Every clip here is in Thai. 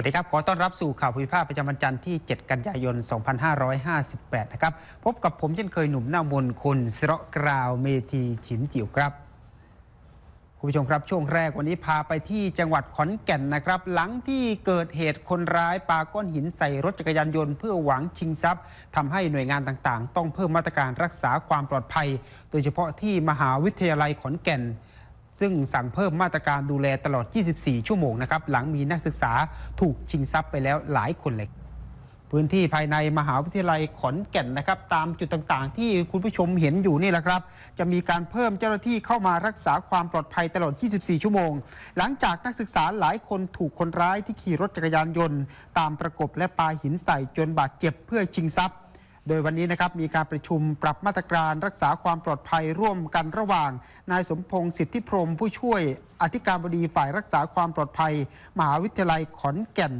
วัสดีครับ ขอต้อนรับสู่ข่าวภูมิภาคประจำวันจันทร์ที่ 7 กันยายน 2558 นะครับ พบกับผมเช่นเคยหนุ่มหน้ามนคนสิระกราวเมธีฉิมจิ๋วครับ คุณผู้ชมครับ ช่วงแรกวันนี้พาไปที่จังหวัดขอนแก่นนะครับ หลังที่เกิดเหตุคนร้ายปาก้อนหินใส่รถจักรยานยนต์เพื่อหวังชิงทรัพย์ทำให้หน่วยงานต่างๆ ต้องเพิ่มมาตรการรักษาความปลอดภัย โดยเฉพาะที่มหาวิทยาลัยขอนแก่น ซึ่งสั่งเพิ่มมาตรการดูแลตลอด 24 ชั่วโมงนะครับ หลังมีนักศึกษาถูกชิงทรัพย์ไปแล้วหลายคนเลยพื้นที่ภายในมหาวิทยาลัยขอนแก่นนะครับ ตามจุดต่างๆ ที่คุณผู้ชมเห็นอยู่นี่แหละครับ จะมีการเพิ่มเจ้าหน้าที่เข้ามารักษาความปลอดภัยตลอด 24 ชั่วโมง หลังจากนักศึกษาหลายคนถูกคนร้ายที่ขี่รถจักรยานยนต์ ตามประกบและปาหินใส่จนบาดเจ็บเพื่อชิงทรัพย์ โดยวันนี้นะครับมีการประชุมปรับมาตรการรักษาความปลอดภัยร่วมกันระหว่าง นายสมพงศ์สิทธิพรมผู้ช่วยอธิการบดีฝ่ายรักษาความปลอดภัย มหาวิทยาลัยขอนแก่น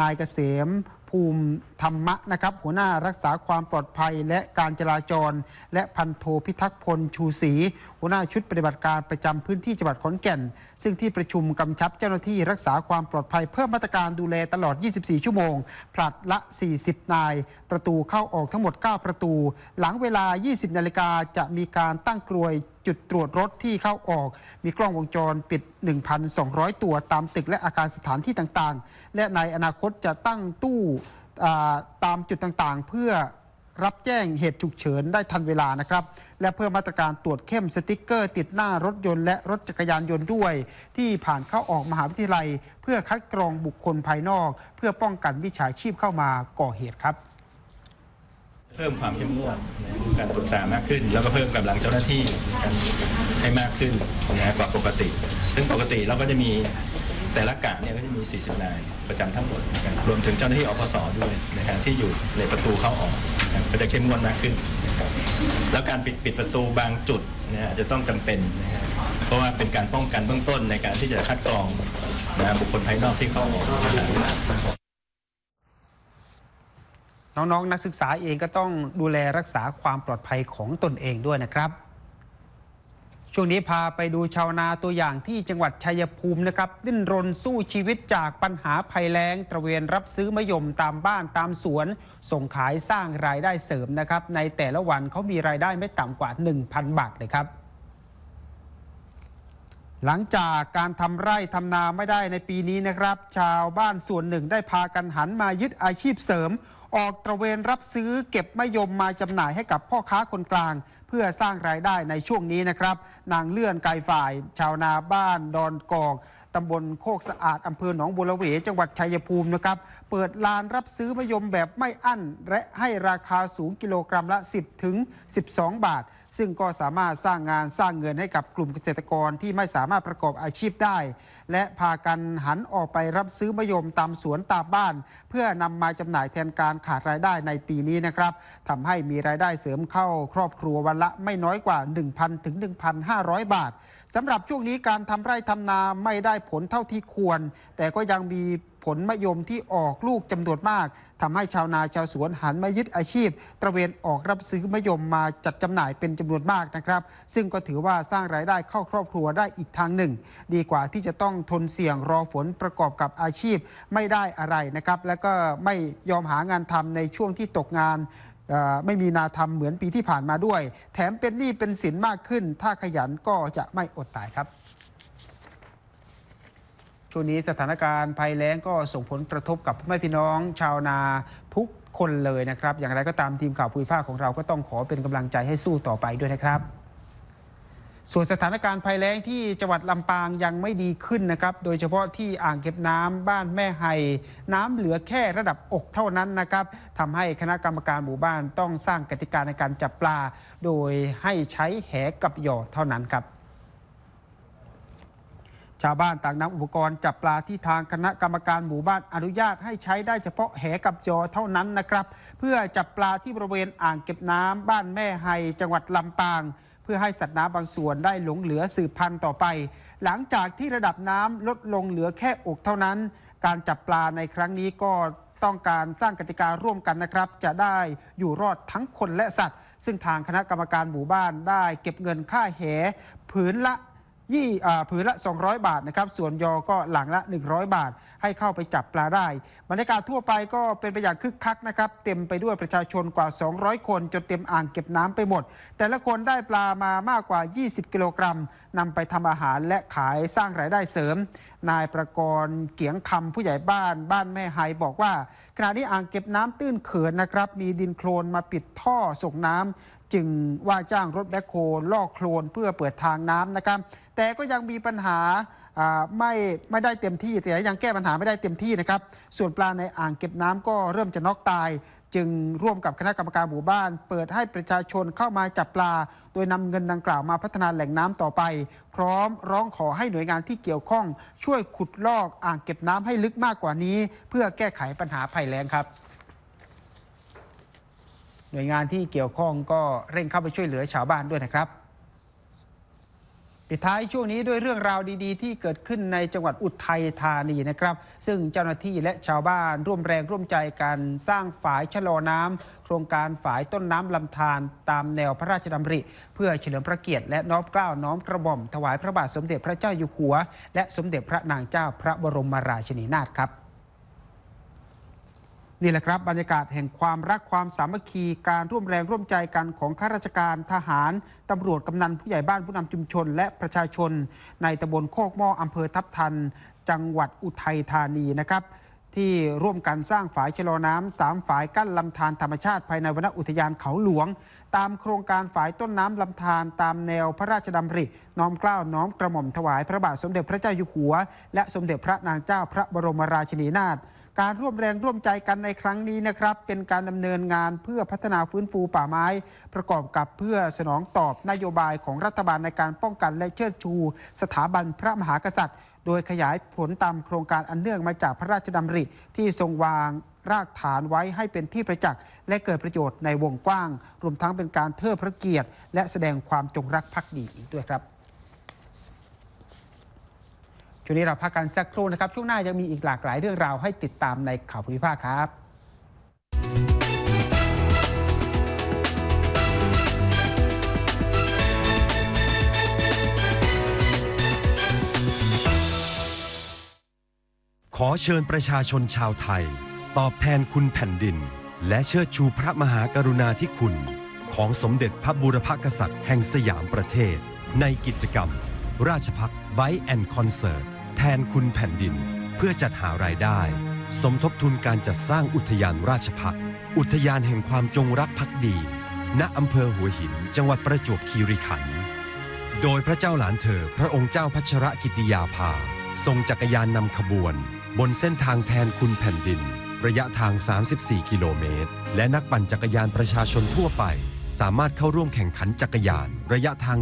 นายเกษม ภูมิธรรมะนะครับ หัวหน้ารักษาความปลอดภัยและการจราจร และพันโทพิทักษ์พลชูศรีหัวหน้าชุดปฏิบัติการประจำพื้นที่จังหวัดขอนแก่น ซึ่งที่ประชุมกำชับเจ้าหน้าที่รักษาความปลอดภัยเพิ่มมาตรการดูแลตลอด 24 ชั่วโมง ผลัดละ 40 นาย ประตูเข้าออกทั้งหมด 9 ประตู หลังเวลา 20 นาฬิกาจะมีการตั้งกลวย จุดตรวจรถที่เข้าออก มีกล้องวงจรปิด 1,200 ตัวตามตึกและอาคารสถานที่ต่างๆ และในอนาคตจะตั้งตู้ตามจุดต่างๆ เพื่อรับแจ้งเหตุฉุกเฉินได้ทันเวลานะครับ และเพิ่มมาตรการตรวจเข้มสติกเกอร์ ติดหน้ารถยนต์และรถจักรยานยนต์ด้วย ที่ผ่านเข้าออกมหาวิทยาลัย เพื่อคัดกรองบุคคลภายนอก เพื่อป้องกันวิชาชีพเข้ามาก่อเหตุครับ เพิ่มความเข้มงวด การตรวจตามากขึ้น แล้วก็เพิ่มกำลังเจ้าหน้าที่กันให้มากขึ้นนะกว่าปกติ ซึ่งปกติเราก็จะมีแต่ละกะเนี่ยก็จะมี 40 นายประจำทั้งหมดนะครับรวมถึงเจ้าหน้าที่อพสด้วยนะฮะที่อยู่ในประตูเข้าออกนะครับก็จะเข้มงวดมากขึ้นนะครับแล้วการปิดปิดประตูบางจุดนะฮะอาจจะต้องจำเป็นนะฮะเพราะว่าเป็นการป้องกันเบื้องต้นในการที่จะคัดกรองนะฮะบุคคลภายนอกที่เข้าออกนะครับ น้องๆนักศึกษาเองก็ต้องดูแลรักษาความปลอดภัยของตนเองด้วยนะครับ ช่วงนี้พาไปดูชาวนาตัวอย่างที่จังหวัดชัยภูมินะครับ ดิ้นรนสู้ชีวิตจากปัญหาภัยแล้ง ตระเวนรับซื้อมะยมตามบ้านตามสวน ส่งขายสร้างรายได้เสริมนะครับ ในแต่ละวันเขามีรายได้ไม่ต่ำกว่า 1,000 บาทเลยครับ หลังจากการทำไร่ทำนาไม่ได้ในปีนี้นะครับ ชาวบ้านส่วนหนึ่งได้พากันหันมายึดอาชีพเสริม ออกตระเวนรับซื้อเก็บมะยมมาจำหน่ายให้กับพ่อค้าคนกลาง เพื่อสร้างรายได้ในช่วงนี้นะครับ นางเลื่อนไกลฝ่าย ชาวนาบ้านดอนกอก ตำบลโคกสะอาด อำเภอหนองบัวระเว จังหวัดชัยภูมินะครับ เปิดลานรับซื้อมะยมแบบไม่อั้น และให้ราคาสูงกิโลกรัมละ 10 ถึง 12 บาท ซึ่งก็สามารถสร้างงานสร้างเงินให้กับกลุ่มเกษตรกรที่ไม่สามารถประกอบอาชีพได้ และพากันหันออกไปรับซื้อมะยมตามสวนตามบ้าน เพื่อนำมาจำหน่ายแทนการขาดรายได้ในปีนี้นะครับทำให้มีรายได้เสริมเข้าครอบครัววันละไม่น้อยกว่า 1,000 ถึง 1,500 บาทสำหรับช่วงนี้การทำไร่ทำนาไม่ได้ผลเท่าที่ควร แต่ก็ยังมีผลมะยมที่ออกลูกจำนวนมากทำให้ชาวนาชาวสวนหันมายึดอาชีพ ตระเวนออกรับซื้อมะยมมาจัดจำหน่ายเป็นจำนวนมากนะครับ ซึ่งก็ถือว่าสร้างรายได้เข้าครอบครัวได้อีกทางหนึ่ง ดีกว่าที่จะต้องทนเสี่ยงรอฝนประกอบกับอาชีพไม่ได้อะไรนะครับ แล้วก็ไม่ยอมหางานทำในช่วงที่ตกงานไม่มีนาทำเหมือนปีที่ผ่านมาด้วย แถมเป็นหนี้เป็นสินมากขึ้น ถ้าขยันก็จะไม่อดตายครับ ช่วงนี้สถานการณ์ภัยแล้งก็ส่งผลกระทบกับพ่อแม่พี่น้องชาวนาทุกคนเลยนะครับ อย่างไรก็ตามทีมข่าวภูมิภาคของเราก็ต้องขอเป็นกำลังใจให้สู้ต่อไปด้วยนะครับ ส่วนสถานการณ์ภัยแล้งที่จังหวัดลำปางยังไม่ดีขึ้นนะครับ โดยเฉพาะที่อ่างเก็บน้ำบ้านแม่ไฮน้ำเหลือแค่ระดับอกเท่านั้นนะครับทำให้คณะกรรมการหมู่บ้านต้องสร้างกติกาในการจับปลา โดยให้ใช้แหกับหยอเท่านั้นครับ ชาวบ้านต่างนำอุปกรณ์จับปลาที่ทางคณะกรรมการหมู่บ้านอนุญาตให้ใช้ได้เฉพาะแหกับยอเท่านั้นนะครับ เพื่อจับปลาที่บริเวณอ่างเก็บน้ำบ้านแม่ไฮจังหวัดลำปาง เพื่อให้สัตว์น้ำบางส่วนได้หลงเหลือสืบพันธุ์ต่อไป หลังจากที่ระดับน้ำลดลงเหลือแค่อกเท่านั้น การจับปลาในครั้งนี้ก็ต้องการสร้างกติการ่วมกันนะครับ จะได้อยู่รอดทั้งคนและสัตว์ ซึ่งทางคณะกรรมการหมู่บ้านได้เก็บเงินค่าแหผืนละ ยี่ผืนละ 200 บาทนะครับ ส่วนยอก็หลังละ 100 บาท ให้เข้าไปจับปลาได้บรรยากาศทั่วไปก็เป็นไปอย่างคึกคักนะครับ เต็มไปด้วยประชาชนกว่า 200 คน จนเต็มอ่างเก็บน้ำไปหมด แต่ละคนได้ปลามามากกว่า 20 กิโลกรัมนำไปทำอาหารและขายสร้างรายได้เสริม นายประกรณ์เกียงคำผู้ใหญ่บ้านบ้านแม่ไฮบอกว่า ขณะนี้อ่างเก็บน้ำตื้นเขินนะครับ มีดินโคลนมาปิดท่อส่งน้ำจึงว่าจ้างรถแบคโฮลอกโคลนเพื่อเปิดทางน้ำนะครับแต่แต่ก็ยังมีปัญหาไม่ไม่ได้เต็มที่แต่ยังแก้ปัญหาไม่ได้เต็มที่นะครับ ส่วนปลาในอ่างเก็บน้ำก็เริ่มจะน็อกตาย จึงร่วมกับคณะกรรมการหมู่บ้าน เปิดให้ประชาชนเข้ามาจับปลา โดยนำเงินดังกล่าวมาพัฒนาแหล่งน้ำต่อไป พร้อมร้องขอให้หน่วยงานที่เกี่ยวข้อง ช่วยขุดลอกอ่างเก็บน้ำให้ลึกมากกว่านี้ เพื่อแก้ไขปัญหาภัยแล้งครับหน่วยงานที่เกี่ยวข้องก็เร่งเข้าไปช่วยเหลือชาวบ้านด้วยนะครับ ปิดท้ายช่วงนี้ด้วยเรื่องราวดีๆ ที่เกิดขึ้นในจังหวัดอุทัยธานีนะครับ ซึ่งเจ้าหน้าที่และชาวบ้านร่วมแรงร่วมใจกันสร้างฝายชะลอน้ำโครงการฝายต้นน้ำลำธารตามแนวพระราชดำริ เพื่อเฉลิมพระเกียรติและน้อมเกล้าน้อมกระหม่อมถวายพระบาทสมเด็จพระเจ้าอยู่หัว และสมเด็จพระนางเจ้าพระบรมราชินีนาถครับ นี่แหละครับบรรยากาศแห่งความรักความสามัคคีการร่วมแรงร่วมใจกันของข้าราชการทหารตำรวจกำนันผู้ใหญ่บ้านผู้นำชุมชน และประชาชน ในตำบลโคกหม้ออำเภอทับทัน จังหวัดอุทัยธานีนะครับที่ร่วมกันสร้างฝายชะลอน้ำสามฝายกั้นลำธารธรรมชาติภายในวนอุทยานเขาหลวง ตามโครงการฝายต้นน้ำลำธารตามแนวพระราชดำริ น้อมเกล้าน้อมกระหม่อมถวายพระบาทสมเด็จพระเจ้าอยู่หัว และสมเด็จพระนางเจ้าพระบรมราชินีนาถ การร่วมแรงร่วมใจกันในครั้งนี้นะครับ เป็นการดำเนินงานเพื่อพัฒนาฟื้นฟูป่าไม้ ประกอบกับเพื่อสนองตอบนโยบายของรัฐบาลในการป้องกันและเชิดชู สถาบันพระมหากษัตริย์ โดยขยายผลตามโครงการอันเนื่องมาจากพระราชดำริที่ทรงวางรากฐานไว้ให้เป็นที่ประจักษ์และเกิดประโยชน์ในวงกว้าง รวมทั้งเป็นการเทิดพระเกียรติ และแสดงความจงรักภักดีอีกด้วยครับ ช่วงนี้เราพักกันสักครู่นะครับ ช่วงหน้ายังมีอีกหลากหลายเรื่องราวให้ติดตามในข่าวภูมิภาคครับขอเชิญประชาชนชาวไทย ตอบแทนคุณแผ่นดิน และเชิดชูพระมหากรุณาธิคุณ ของสมเด็จพระบูรพกษัตริย์แห่งสยามประเทศ ในกิจกรรม ราชพักไบแอนคอนเสิร์ต แทนคุณแผ่นดิน เพื่อจัดหารายได้ สมทบทุนการจัดสร้างอุทยานราชพักษ์อุทยานแห่งความจงรักภักดี ณอำเภอหัวหิน จังหวัดประจวบคีรีขันธ์โดยพระเจ้าหลานเธอ พระองค์เจ้าพัชรกิติยาภา ทรงจักรยานนำขบวน บนเส้นทางแทนคุณแผ่นดิน ระยะทาง 34 กิโลเมตร และนักปั่นจักรยานประชาชนทั่วไป สามารถเข้าร่วมแข่งขันจักรยาน ระยะทาง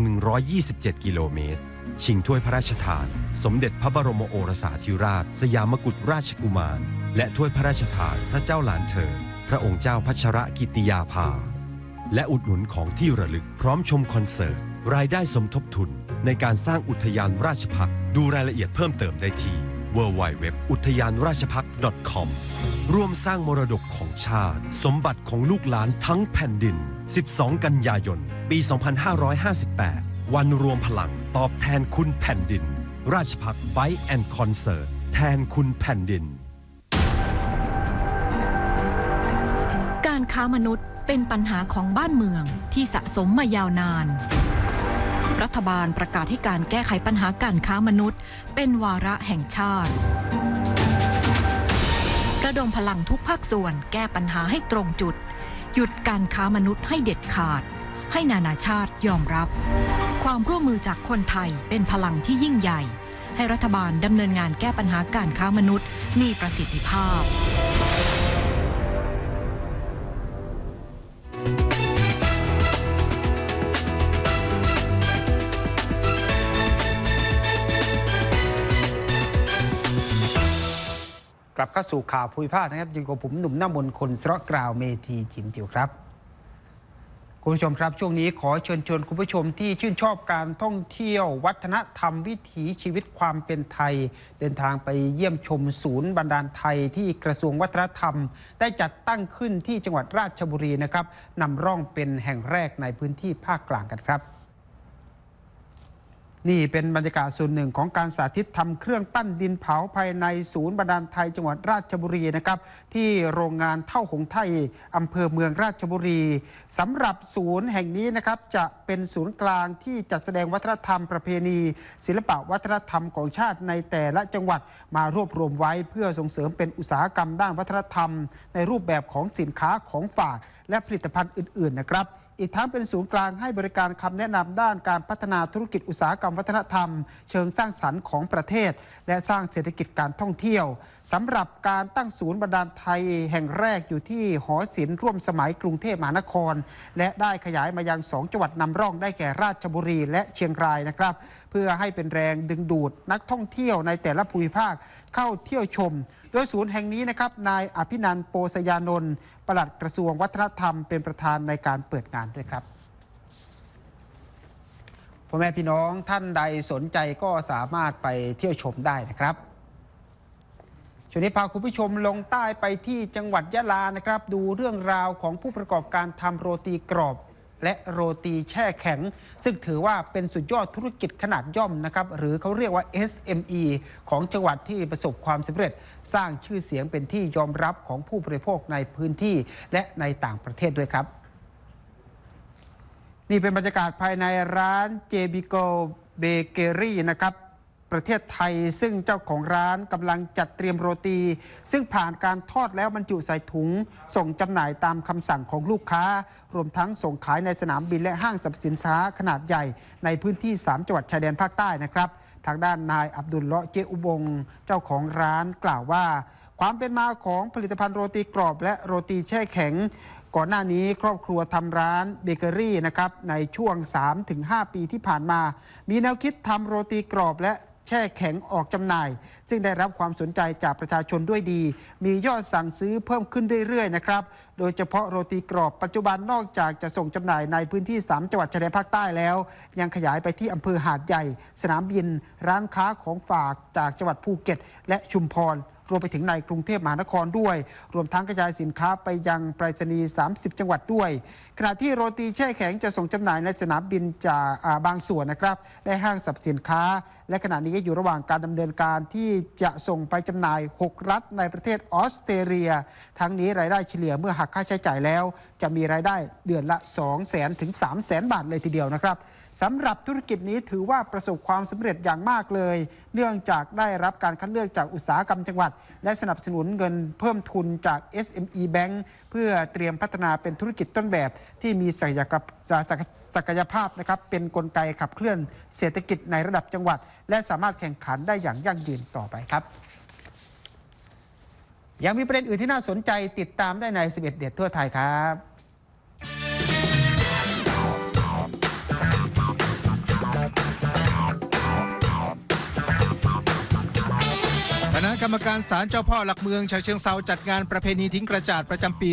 127 กิโลเมตร ชิงถ้วยพระราชทาน สมเด็จพระบรมโอรสาธิราช สยามกุฎราชกุมาร และถ้วยพระราชทานพระเจ้าหลานเธอ พระองค์เจ้าพัชรกิติยาภา และอุดหนุนของที่ระลึกพร้อมชมคอนเสิร์ต รายได้สมทบทุนในการสร้างอุทยานราชพักดูรายละเอียดเพิ่มเติมได้ที่ www อุทยานราชพัก .com ร่วมสร้างมรดกของชาติ สมบัติของลูกหลานทั้งแผ่นดิน 12 กันยายน ปี 2558 วันรวมพลังตอบแทนคุณแผ่นดิน ราชพักไบแอนคอนเสิร์ตแทนคุณแผ่นดิน การค้ามนุษย์เป็นปัญหาของบ้านเมืองที่สะสมมายาวนาน รัฐบาลประกาศให้การแก้ไขปัญหาการค้ามนุษย์ เป็นวาระแห่งชาติระดมพลังทุกภาคส่วนแก้ปัญหาให้ตรงจุด หยุดการค้ามนุษย์ให้เด็ดขาด ให้นานาชาติยอมรับ ความร่วมมือจากคนไทยเป็นพลังที่ยิ่งใหญ่ ให้รัฐบาลดำเนินงานแก้ปัญหาการค้ามนุษย์มีประสิทธิภาพ ลับเข้าสู่ข่าวภูมิภาคนะครับอยู่กับผมหนุ่มหน้ามนคนสระกราวเมทีจิมจิวครับคุณผู้ชมครับช่วงนี้ขอเชิญชวนคุณผู้ชมที่ชื่นชอบการท่องเที่ยว วัฒนธรรมวิถีชีวิตความเป็นไทย เดินทางไปเยี่ยมชมศูนย์บันดาลไทยที่กระทรวงวัฒนธรรม ได้จัดตั้งขึ้นที่จังหวัดราชบุรีนะครับนำร่องเป็นแห่งแรกในพื้นที่ภาคกลางกันครับ นี่เป็นบรรยากาศส่วนหนึ่งของการสาธิตทำเครื่องปั้นดินเผาภายในศูนย์บาดาลไทยจังหวัดราชบุรีนะครับที่โรงงานเท่าหงไทยอำเภอเมืองราชบุรีสำหรับศูนย์แห่งนี้นะครับจะเป็นศูนย์กลางที่จัดแสดงวัฒนธรรมประเพณี ศิลปะวัฒนธรรมของชาติในแต่ละจังหวัดมารวบรวมไว้เพื่อส่งเสริมเป็นอุตสาหกรรมด้านวัฒนธรรม ในรูปแบบของสินค้าของฝากและผลิตภัณฑ์อื่น ๆ นะครับ อีกทั้งเป็นศูนย์กลางให้บริการคำแนะนำด้านการพัฒนาธุรกิจอุตสาหกรรมวัฒนธรรม เชิงสร้างสรรค์ของประเทศ และสร้างเศรษฐกิจการท่องเที่ยวสำหรับการตั้งศูนย์บรรดาลไทยแห่งแรกอยู่ที่หอศิลป์ร่วมสมัยกรุงเทพมหานคร และได้ขยายมายังสองจังหวัดนำร่องได้แก่ราชบุรีและเชียงรายนะครับ เพื่อให้เป็นแรงดึงดูดนักท่องเที่ยวในแต่ละภูมิภาคเข้าเที่ยวชม โดยศูนย์แห่งนี้นะครับนายอภินันโปสยานนท์ปลัดกระทรวงวัฒนธรรมเป็นประธานในการเปิดงานด้วยครับพ่อแม่พี่น้องท่านใดสนใจก็สามารถไปเที่ยวชมได้นะครับช่วงนี้พาคุณผู้ชมลงใต้ไปที่จังหวัดยะลานะครับ ดูเรื่องราวของผู้ประกอบการทำโรตีกรอบ และโรตีแช่แข็ง ซึ่งถือว่าเป็นสุดยอดธุรกิจขนาดย่อมนะครับหรือเขาเรียกว่า SME ของจังหวัดที่ประสบความสำเร็จ สร้างชื่อเสียงเป็นที่ยอมรับของผู้บริโภคในพื้นที่ และในต่างประเทศด้วยครับ นี่เป็นบรรยากาศภายในร้าน JB g o Bakery นะครับ ประเทศไทย ซึ่งเจ้าของร้านกำลังจัดเตรียมโรตี ซึ่งผ่านการทอดแล้วบรรจุใส่ถุง ส่งจำหน่ายตามคำสั่งของลูกค้า รวมทั้งส่งขายในสนามบินและห้างสรรพสินค้าขนาดใหญ่ในพื้นที่ 3 จังหวัดชายแดนภาคใต้นะครับ ทางด้านนายอับดุลเลาะเจอุบง เจ้าของร้านกล่าวว่า ความเป็นมาของผลิตภัณฑ์โรตีกรอบและโรตีแช่แข็งก่อนหน้านี้ครอบครัวทำร้านเบเกอรี่นะครับในช่วง 3-5 ปีที่ผ่านมา มีแนวคิดทำโรตีกรอบและ แช่แข็งออกจำหน่าย ซึ่งได้รับความสนใจจากประชาชนด้วยดี มียอดสั่งซื้อเพิ่มขึ้นเรื่อยๆนะครับโดยเฉพาะโรตีกรอบปัจจุบันนอกจากจะส่งจำหน่ายในพื้นที่ 3 จังหวัดชายแดนภาคใต้แล้ว ยังขยายไปที่อำเภอหาดใหญ่ สนามบิน ร้านค้าของฝากจากจังหวัดภูเก็ต และชุมพร รวมไปถึงในกรุงเทพมหานครด้วย รวมทั้งกระจายสินค้าไปยังไปรษณีย์ 30 จังหวัดด้วย ขณะที่โรตีแช่แข็งจะส่งจำหน่ายในสนามบินจากบางส่วนนะครับและห้างสรรพสินค้า และขณะนี้ก็อยู่ระหว่างการดำเนินการที่จะส่งไปจำหน่าย 6 รัฐในประเทศออสเตรเลีย ทั้งนี้รายได้เฉลี่ยเมื่อหักค่าใช้จ่ายแล้ว จะมีรายได้เดือนละ 2 0 0 0 0 0ถึง3 0 0 0 0 0 บาทเลยทีเดียวนะครับสำหรับธุรกิจนี้ถือว่าประสบความสำเร็จอย่างมากเลย เนื่องจากได้รับการคัดเลือกจากอุตสาหกรรมจังหวัด และสนับสนุนเงินเพิ่มทุนจาก SME Bank เพื่อเตรียมพัฒนาเป็นธุรกิจต้นแบบที่มีศักยภาพศักยภาพนะครับเป็นกลไกขับเคลื่อนเศรษฐกิจในระดับจังหวัด และสามารถแข่งขันได้อย่างยั่งยืนต่อไปครับยังมีประเด็นอื่นที่น่าสนใจติดตามได้ใน 11 เด็ดทั่วไทยครับ กรรมการศาลเจ้าพ่อหลักเมืองชาเชิงเซาจัดงานประเพณีทิ้งกระจาดประจำปี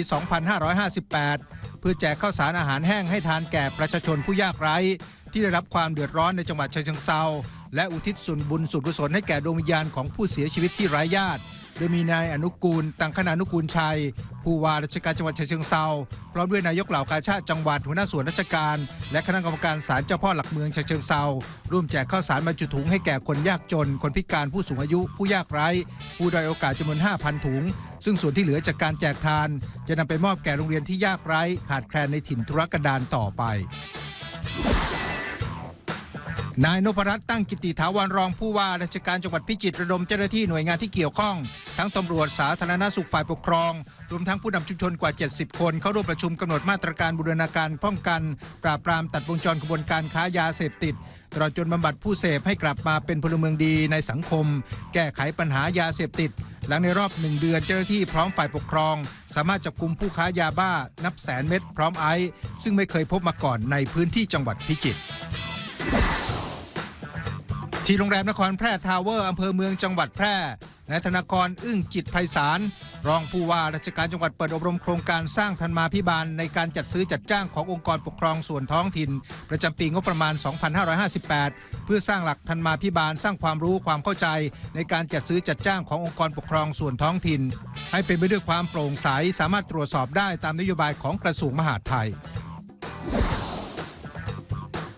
2558 เพื่อแจกข้าวสารอาหารแห้งให้ทานแก่ประชาชนผู้ยากไร้ ที่ได้รับความเดือดร้อนในจังหวัดชาเชิงเซาและอุทิศส่วนบุญส่วนกุศลให้แก่ดวงวิญญาณของผู้เสียชีวิตที่ไร้ญาติ โดยมีนายอนุกูล ตังคณานุกูลชัย ผู้ว่าราชการจังหวัดฉะเชิงเซาพร้อมด้วยนายกเหล่ากาชาติจังหวัดหัวหน้าส่วนราชการ และคณะกรรมการศาลเจ้าพ่อหลักเมืองฉะเชิงเซาร่วมแจกข้าวสารบรรจุถุงให้แก่คนยากจน คนพิการผู้สูงอายุผู้ยากไร้ ผู้ด้อยโอกาสจำนวน 5,000 ถุง ซึ่งส่วนที่เหลือจากการแจกทาน จะนำไปมอบแก่โรงเรียนที่ยากไร้ ขาดแคลนในถิ่นธุรกันดารต่อไป นายนพรัตน์ตั้งกิติถาวรรองผู้ว่าราชการจังหวัดพิจิตรระดมเจ้าหน้าที่หน่วยงานที่เกี่ยวข้อง ทั้งตำรวจสาธารณสุขฝ่ายปกครอง รวมทั้งผู้นำชุมชนกว่า 70 คน เข้าร่วมประชุมกำหนดมาตรการบูรณาการป้องกัน ปราบปรามตัดวงจรกระบวนการค้ายาเสพติดตลอดจนบำบัดผู้เสพให้กลับมาเป็นพลเมืองดีในสังคม แก้ไขปัญหายาเสพติด หลังในรอบหนึ่งเดือนเจ้าหน้าที่พร้อมฝ่ายปกครอง สามารถจับกลุ่มผู้ค้ายาบ้า นับแสนเม็ดพร้อมไอซ์ซึ่งไม่เคยพบมาก่อนในพื้นที่จังหวัดพิจิตร ที่โรงแรมนครแพร่ทาวเวอร์อำเภอเมืองจังหวัดแพร่นายธนากรอึ้งจิตไพศาลรองผู้ว่าราชการจังหวัดเปิดอบรมโครงการสร้างธรรมาภิบาล ในการจัดซื้อจัดจ้างขององค์กรปกครองส่วนท้องถิ่น ประจำปีงบประมาณ 2558 เพื่อสร้างหลักธรรมาภิบาล สร้างความรู้ความเข้าใจ ในการจัดซื้อจัดจ้างขององค์กรปกครองส่วนท้องถิ่น ให้เป็นไปด้วยความโปร่งใสสามารถตรวจสอบได้ตามนโยบายของกระทรวงมหาดไทย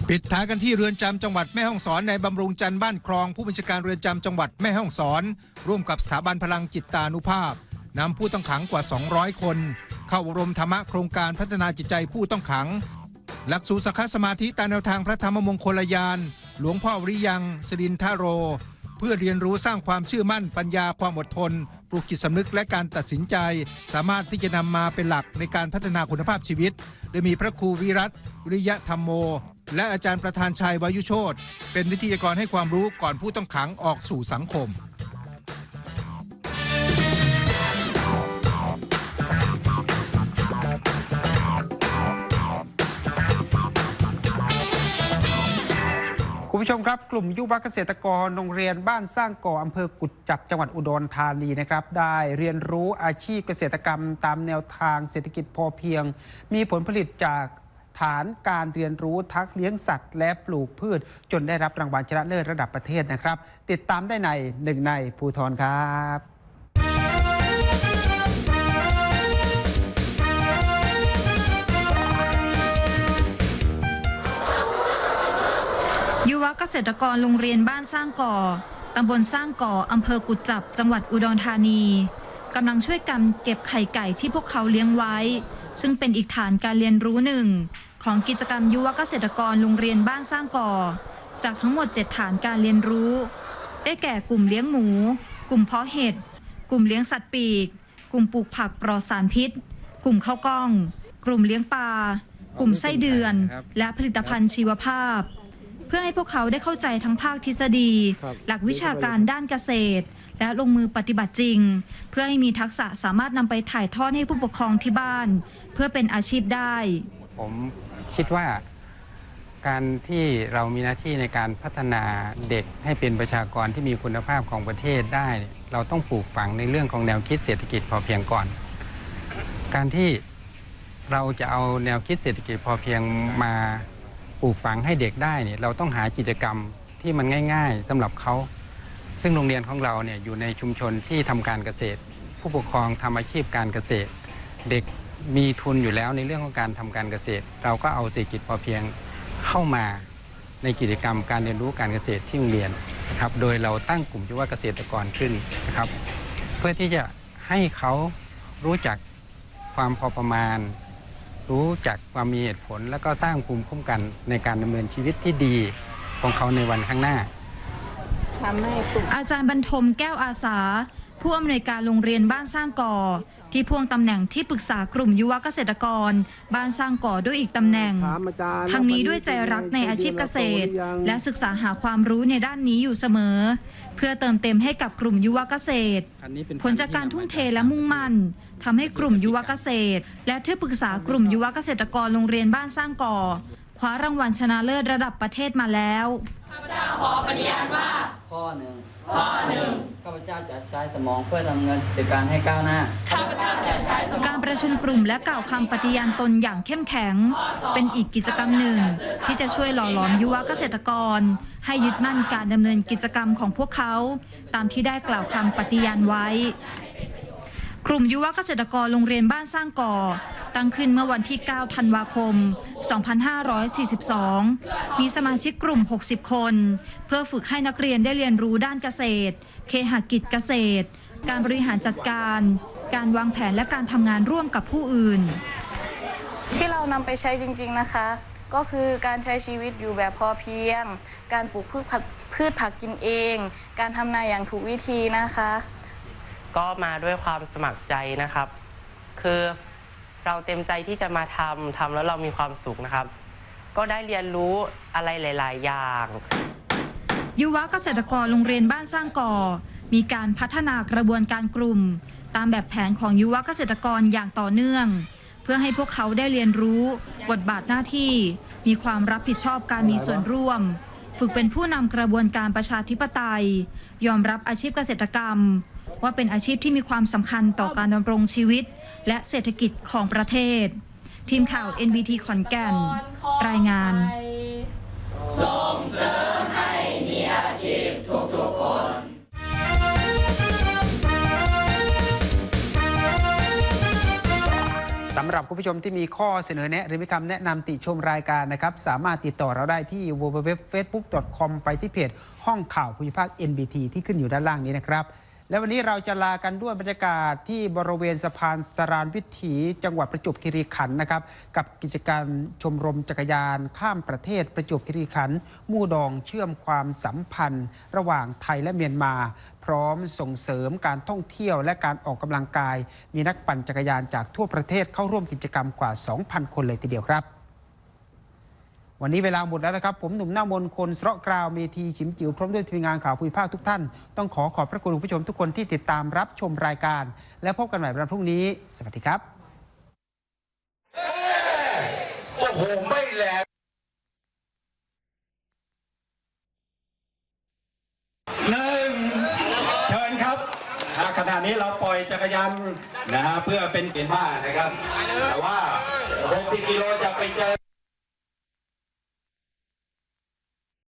ปิดท้ายกันที่เรือนจำจังหวัดแม่ฮ่องสอนในบำรุงจันทร์บ้านครอง ผู้บัญชาการเรือนจำจังหวัดแม่ฮ่องสอน ร่วมกับสถาบันพลังจิตตานุภาพนำผู้ต้องขังกว่า 200 คน เข้าอบรมธรรมะโครงการพัฒนาจิตใจผู้ต้องขัง หลักสูตรสักขสมาธิตามแนวทางพระธรรมมงคลยาน หลวงพ่อริยังสรินทโร เพื่อเรียนรู้สร้างความเชื่อมั่นปัญญาความอดทน ปลูกจิตสำนึกและการตัดสินใจ สามารถที่จะนำมาเป็นหลักในการพัฒนาคุณภาพชีวิต โดยมีพระครูวิรัตวิริยะธรรมโม และอาจารย์ประธานชัยวายุโชตเป็นวิทยากรให้ความรู้ก่อนผู้ต้องขังออกสู่สังคม คุณผู้ชมครับ กลุ่มยุวเกษตรกรโรงเรียนบ้านสร้างก่ออำเภอกุดจับจังหวัดอุดรธานีนะครับ ได้เรียนรู้อาชีพเกษตรกรรม ตามแนวทางเศรษฐกิจพอเพียง มีผลผลิตจากฐานการเรียนรู้ทักเลี้ยงสัตว์ และปลูกพืช จนได้รับรางวัลชนะเลิศระดับประเทศนะครับ ติดตามได้ในหนึ่งในภูทรครับ เกษตรกรโรงเรียนบ้านสร้างก่อตำบลสร้างก่ออำเภอกุจจับ จังหวัดอุดรธานีกำลังช่วยกันเก็บไข่ไก่ที่พวกเขาเลี้ยงไว้ ซึ่งเป็นอีกฐานการเรียนรู้หนึ่ง ของกิจกรรมยุวเกษตรกรโรงเรียนบ้านสร้างก่อ จากทั้งหมด 7 ฐานการเรียนรู้ ได้แก่กลุ่มเลี้ยงหมู กลุ่มเพาะเห็ด กลุ่มเลี้ยงสัตว์ปีก กลุ่มปลูกผักปลอดสารพิษ กลุ่มข้าวกล้อง กลุ่มเลี้ยงปลากลุ่มไส้เดือน และผลิตภัณฑ์ชีวภาพ พื่อให้พวกเขาได้เข้าใจทั้งภาคทฤษฎีหลักวิชาการด้านเกษตร และลงมือปฏิบัติจริง เพื่อให้มีทักษะสามารถนำไปถ่ายทอดให้ผู้ปกครองที่บ้าน เพื่อเป็นอาชีพได้ ผมคิดว่าการที่เรามีหน้าที่ในการพัฒนาเด็กให้เป็นประชากรที่มีคุณภาพของประเทศได้ เราต้องปลูกฝังในเรื่องของแนวคิดเศรษฐกิจพอเพียงก่อน การที่เราจะเอาแนวคิดเศรษฐกิจพอเพียงมา ปลูกฝังให้เด็กได้เนี่ยเราต้องหากิจกรรมที่มันง่าย ๆสำหรับเขาซึ่งโรงเรียนของเราเนี่ยอยู่ในชุมชนที่ทำการเกษตร ผู้ปกครองทำอาชีพการเกษตร เด็กมีทุนอยู่แล้วในเรื่องของการทำการเกษตร เราก็เอาเศรษฐกิจพอเพียงเข้ามาในกิจกรรมการเรียนรู้การเกษตรที่โรงเรียนนะครับโดยเราตั้งกลุ่มยุวเกษตรกรขึ้นนะครับ เพื่อที่จะให้เขารู้จักความพอประมาณ รู้จักความมีเหตุผล แล้วก็สร้างภูมิคุ้มกันในการดำเนินชีวิตที่ดีของเขาในวันข้างหน้า อาจารย์บรรทมแก้วอาสา ผู้อำนวยการโรงเรียนบ้านสร้างก่อ ที่พ่วงตำแหน่งที่ปรึกษากลุ่มยุวเกษตรกร บ้านสร้างก่อด้วยอีกตำแหน่งทั้งนี้ด้วยใจรักในอาชีพเกษตร และศึกษาหาความรู้ในด้านนี้อยู่เสมอ เพื่อเติมเต็มให้กับกลุ่มยุวเกษตร ผลจากการทุ่มเทและมุ่งมั่น ทำให้กลุ่มยุวเกษตร และที่ปรึกษากลุ่มยุวเกษตรกรโรงเรียนบ้านสร้างก่อ คว้ารางวัลชนะเลิศระดับประเทศมาแล้วข้อหนึ่งข้อหนึ่งข้าพเจ้าจะใช้สมองเพื่อทำเงินกิจการให้ก้าวหน้าการประชุมกลุ่มและกล่าวคำปฏิญาณตนอย่างเข้มแข็ง เป็นอีกกิจกรรมหนึ่ง ที่จะช่วยหล่อหลอมยุวเกษตรกร ให้ยึดมั่นการดำเนินกิจกรรมของพวกเขา ตามที่ได้กล่าวคำปฏิญาณไว้ กลุ่มยุวเกษตรกรโรงเรียนบ้านสร้างก่อ ตั้งขึ้นเมื่อวันที่ 9 ธันวาคม 2542 มีสมาชิกกลุ่ม 60 คน เพื่อฝึกให้นักเรียนได้เรียนรู้ด้านเกษตร เคหกิจเกษตร การบริหารจัดการ การวางแผนและการทำงานร่วมกับผู้อื่น ที่เรานำไปใช้จริง ๆ นะคะ ก็คือการใช้ชีวิตอยู่แบบพอเพียง การปลูกพืชผักพืชผักกินเอง การทำนาอย่างถูกวิธีนะคะ ก็มาด้วยความสมัครใจนะครับ คือเราเต็มใจที่จะมาทำทำแล้วเรามีความสุขนะครับ ก็ได้เรียนรู้อะไรหลาย ๆ อย่าง ยุวเกษตรกรโรงเรียนบ้านสร้างก่อ มีการพัฒนากระบวนการกลุ่ม ตามแบบแผนของยุวเกษตรกรอย่างต่อเนื่อง เพื่อให้พวกเขาได้เรียนรู้ บทบาทหน้าที่ มีความรับผิดชอบการมีส่วนร่วม ฝึกเป็นผู้นำกระบวนการประชาธิปไตย ยอมรับอาชีพเกษตรกรรม ว่าเป็นอาชีพที่มีความสำคัญต่อการดำรงชีวิต และเศรษฐกิจของประเทศ ทีมข่าว NBT ขอนแก่น รายงานสสำหรับคุณผู้ชมที่มีข้อเสนอแนะหรือมีคำแนะนำติชมรายการนะครับ สามารถติดต่อเราได้ที่ www.facebook.com ไปที่เพจห้องข่าวภูมิภาค NBT ที่ขึ้นอยู่ด้านล่างนี้นะครับ และวันนี้เราจะลากันด้วยบรรยากาศที่บริเวณสะพานสรานวิถีจังหวัดประจวบคีรีขันธ์นะครับ กับกิจการมชมรมจักรยาน ข้ามประเทศประจวบคีรีขันธ์มู่ดองเชื่อมความสัมพันธ์ ระหว่างไทยและเมียนมา พร้อมส่งเสริมการท่องเที่ยวและการออกกำลังกาย มีนักปั่นจักรยานจากทั่วประเทศเข้าร่วมกิจกรรมกว่า 2,000 คนเลยทีเดียวครับ วันนี้เวลาหมดแล้วนะครับ ผมหนุ่มหน้ามนคนสระกราวเมทีชิมจิ๋วพร้อมด้วยทีมงานข่าวภูมิภาคทุกท่าน ต้องขอขอบพระคุณผู้ชมทุกคนที่ติดตามรับชมรายการ และพบกันใหม่วันพรุ่งนี้ สวัสดีครับโอ้โหไม่แหลกหนึ่งเชิญครับขณะนี้เราปล่อยจักรยานนะฮะเพื่อเป็นเป็นบ้านนะครับ แต่ว่า 60กิโลจะไปเจอ